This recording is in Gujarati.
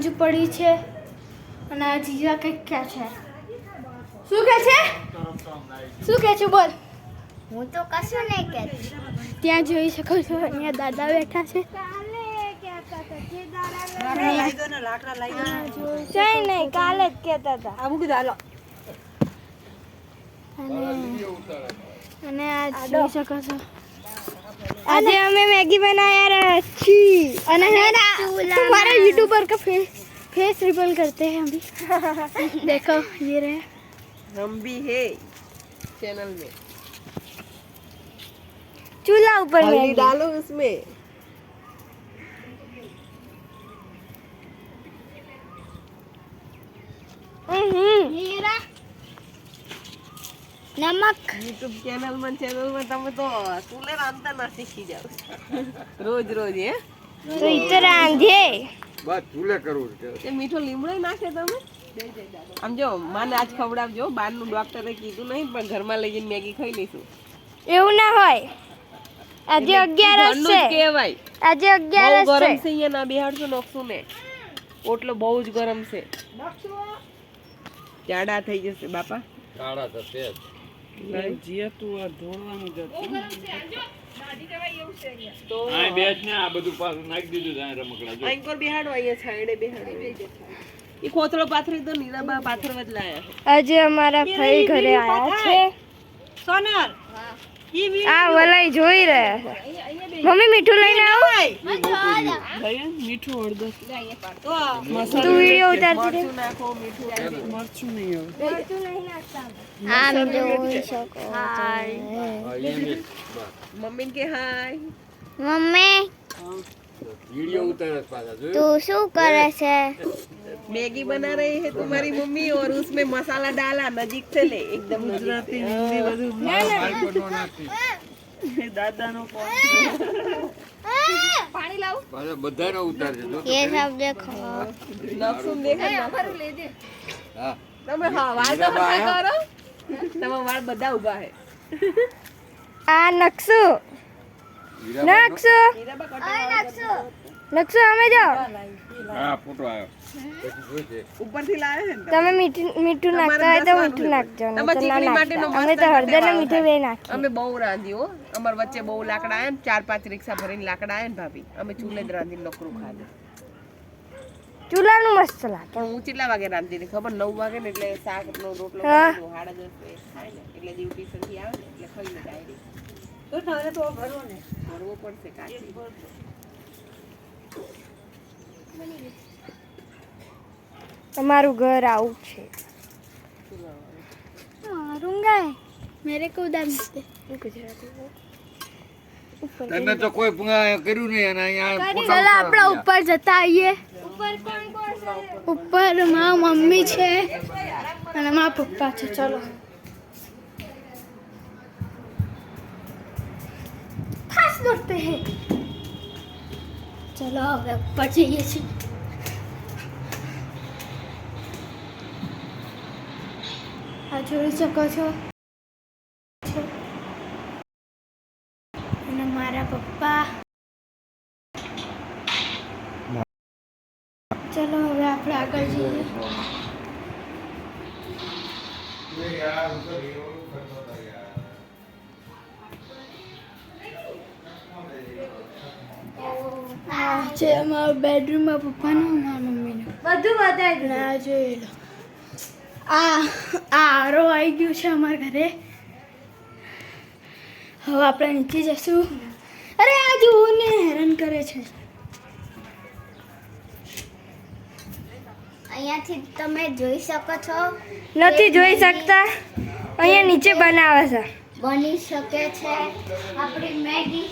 સાંજ પડી છે અને આ જીજા કંઈક કે છે. શું કહે છે? શું કહે છે બોલ. હું તો કશું નહીં કે ત્યાં જોઈ શકો છો અહીંયા દાદા બેઠા છે. કઈ નહીં કાલે જ કહેતા હતા. અને અને આ જોઈ શકો છો. आज हमें मैगी बनाया अच्छी तुम्हारा यूट्यूबर का फेस फेस रिबल करते हैं अभी। देखो ये रहे। हम भी है चैनल में। चूल्हा ऊपर हल्दी डालो उसमें। हम्म, हम्म। નમક. યુટ્યુબ ચેનલમાં ચેનલમાં તમે તો ચૂલે રાંધતા ના શીખી જાવ રોજ રોજ હે? તો ઈ રાંધે. બસ ચૂલે કરું તે મીઠો લીમડો નાખે તમે? આમ જો માને આજ ખવડાવજો. બહારનું ડોક્ટરે કીધું નહીં પણ ઘરમાં લઈને મેગી ખાઈ લઈશું. એવું ના હોય. આજે અગિયારસ છે કહેવાય. આજે અગિયારસ છે ગરમ છે અહીંયા ના બિહાડશો નોખશું ને. ઓટલો બહુ જ ગરમ છે. જાડા થઈ જશે બાપા. કાળા થશે જ આ બેસ ને આ બધું પાછું નાખી દીધું છે રમકડા જો. અહીં બેહાડો અહીંયા છાંયડે બેહાડો. એ કોથળો પાથરી તો નીરાબા પાથરવા જ લાયા આજે અમારા ભાઈ ઘરે આવ્યા છે. આ વલાઈ જોઈ રહ્યા છે મમ્મી મીઠું લઈને આવો. મીઠું હળદર તું વીડિયો ઉતારતી મરચું નહીં આવે જોઈ શકો મમ્મી કે હાય મમ્મી. વિડીયો ઉતારે છે પાછા જોયું તું શું કરે છે मैगी बना रही है तुम्हारी मम्मी और उसमें मसाला डाला नजीक से ले एकदम गुजराती हिंदी दादा પાછા બધાને ઉતારશે જો ये सब देखो લપસું દેખે હા તમે હા વાળ તો હરખા કરો તમારા વાળ બધા ઉભા હે આ નકશો નકશો નકશો અમે જાઓ. હા ફોટો આવ્યો ઉપરથી લાવે છે તમે? મીઠું મીઠું નાખતા હોય તો મીઠું નાખજો તમે ચીકણી માટેનો અમે તો હળદર ને મીઠું બે નાખી અમે બહુ રાંધી હો. અમાર વચ્ચે બહુ લાકડા આયા ને ચાર પાંચ રિક્ષા ભરીને લાકડા આયા ને ભાભી. અમે ચૂલે જ રાંધીને નોકરું ખાધું. ચૂલાનું મસ્ત લાગે. પણ હું કેટલા વાગે રાંધી ખબર? નવ વાગે ને એટલે શાક નો રોટલો સાડા દસ ને. એટલે ડ્યુટી થી આવે ને એટલે ખાઈને ડાયરેક્ટ. ભરવો પડશે કાચી. તમારું ઘર આવું છે. રૂંગા મેરે કો મિલતે તને તો કોઈ પુંગા કર્યું નહીં અને અહીંયા ચાલો આપણે ઉપર જતા આવીએ ઉપરમાં મમ્મી છે. અને મારા પપ્પા છે. ચલો. દોડતે હે. ચલો હવે ઉપર જઈએ છીએ. આ જોઈ શકો છો. અને મારા પપ્પા. ચલો હવે આપણે આગળ જઈએ. છે અમારા બેડરૂમમાં પપ્પાનું ના મમ્મીનું. બધું બતાવી ના જોઈ લો. આ આ આરો આવી ગયું છે અમારા ઘરે. હવે આપણે નીચે જશું. અરે આ જુઓ ને હેરાન કરે છે. અહીંયાથી તમે જોઈ શકો છો નથી જોઈ શકતા. અહીંયા નીચે બનાવે છે. બની શકે છે. આપણી મેગી.